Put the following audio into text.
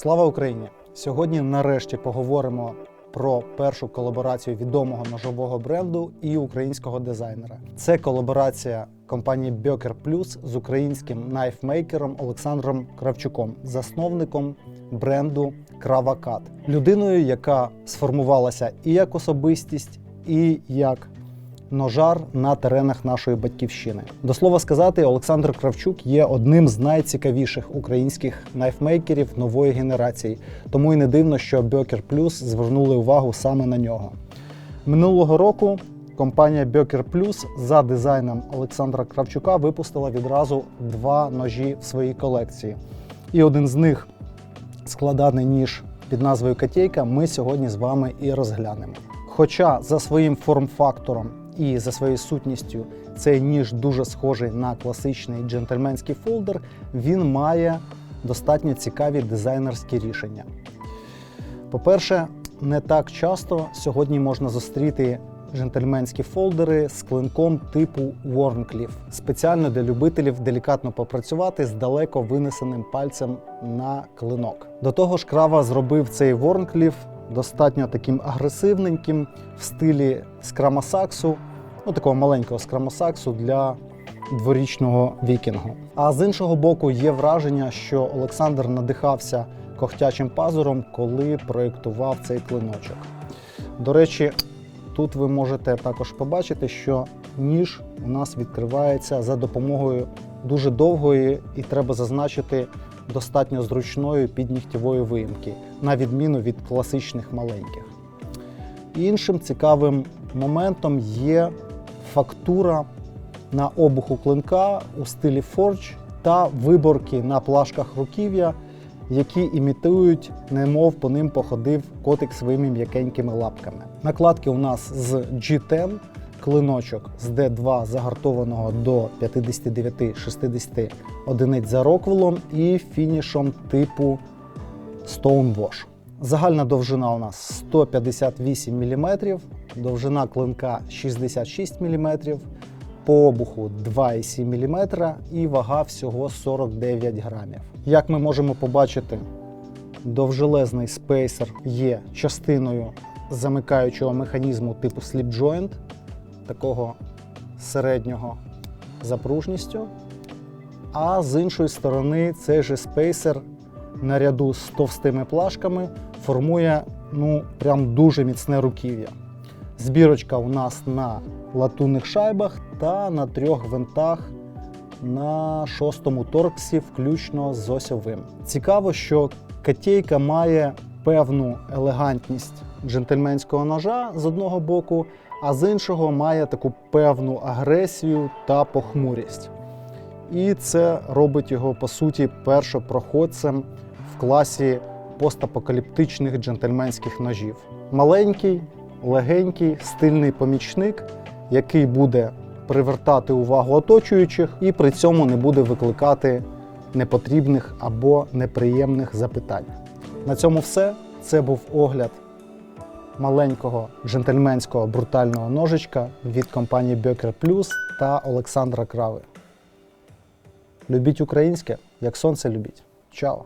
Слава Україні! Сьогодні нарешті поговоримо про першу колаборацію відомого ножового бренду і українського дизайнера. Це колаборація компанії Böker Plus з українським найфмейкером Олександром Кравчуком, засновником бренду Кравакат, людиною, яка сформувалася і як особистість, і як ножар на теренах нашої батьківщини. До слова сказати, Олександр Кравчук є одним з найцікавіших українських найфмейкерів нової генерації, тому і не дивно, що Böker Plus звернули увагу саме на нього. Минулого року компанія Böker Plus за дизайном Олександра Кравчука випустила відразу два ножі в своїй колекції. І один з них складаний ніж під назвою Котейка ми сьогодні з вами і розглянемо. Хоча за своїм форм-фактором і за своєю сутністю цей ніж дуже схожий на класичний джентльменський фолдер, він має достатньо цікаві дизайнерські рішення. По-перше, не так часто сьогодні можна зустріти джентльменські фолдери з клинком типу Warncliffe, спеціально для любителів делікатно попрацювати з далеко винесеним пальцем на клинок. До того ж, крава зробив цей Warncliffe достатньо таким агресивненьким в стилі скрамосаксу, ну такого маленького скрамосаксу для дворічного вікінгу. А з іншого боку, є враження, що Олександр надихався когтячим пазуром, коли проєктував цей клиночок. До речі, тут ви можете також побачити, що ніж у нас відкривається за допомогою дуже довгої і треба зазначити достатньо зручної піднігтєвої виїмки, на відміну від класичних маленьких. Іншим цікавим моментом є фактура на обуху клинка у стилі фордж та виборки на плашках руків'я, які імітують, немов по ним походив котик своїми м'якенькими лапками. Накладки у нас з G10, клиночок з D2 загартованого до 59-60 одиниць за роквелом і фінішом типу Stonewash. Загальна довжина у нас 158 мм, довжина клинка 66 мм, по обуху 2,7 мм і вага всього 49 грамів. Як ми можемо побачити, довжелезний спейсер є частиною замикаючого механізму типу slip joint, такого середнього за пружністю. А з іншої сторони, цей же спейсер наряду з товстими плашками формує ну, прям дуже міцне руків'я. Збірочка у нас на латунних шайбах та на трьох винтах на шостому торксі, включно з осьовим. Цікаво, що котейка має певну елегантність джентльменського ножа з одного боку, а з іншого має таку певну агресію та похмурість. І це робить його по суті першопроходцем в класі постапокаліптичних джентльменських ножів. Маленький, легенький, стильний помічник, який буде привертати увагу оточуючих і при цьому не буде викликати непотрібних або неприємних запитань. На цьому все. Це був огляд маленького джентльменського брутального ножичка від компанії Böker Plus та Олександра Крави. Любіть українське, як сонце любіть. Чао!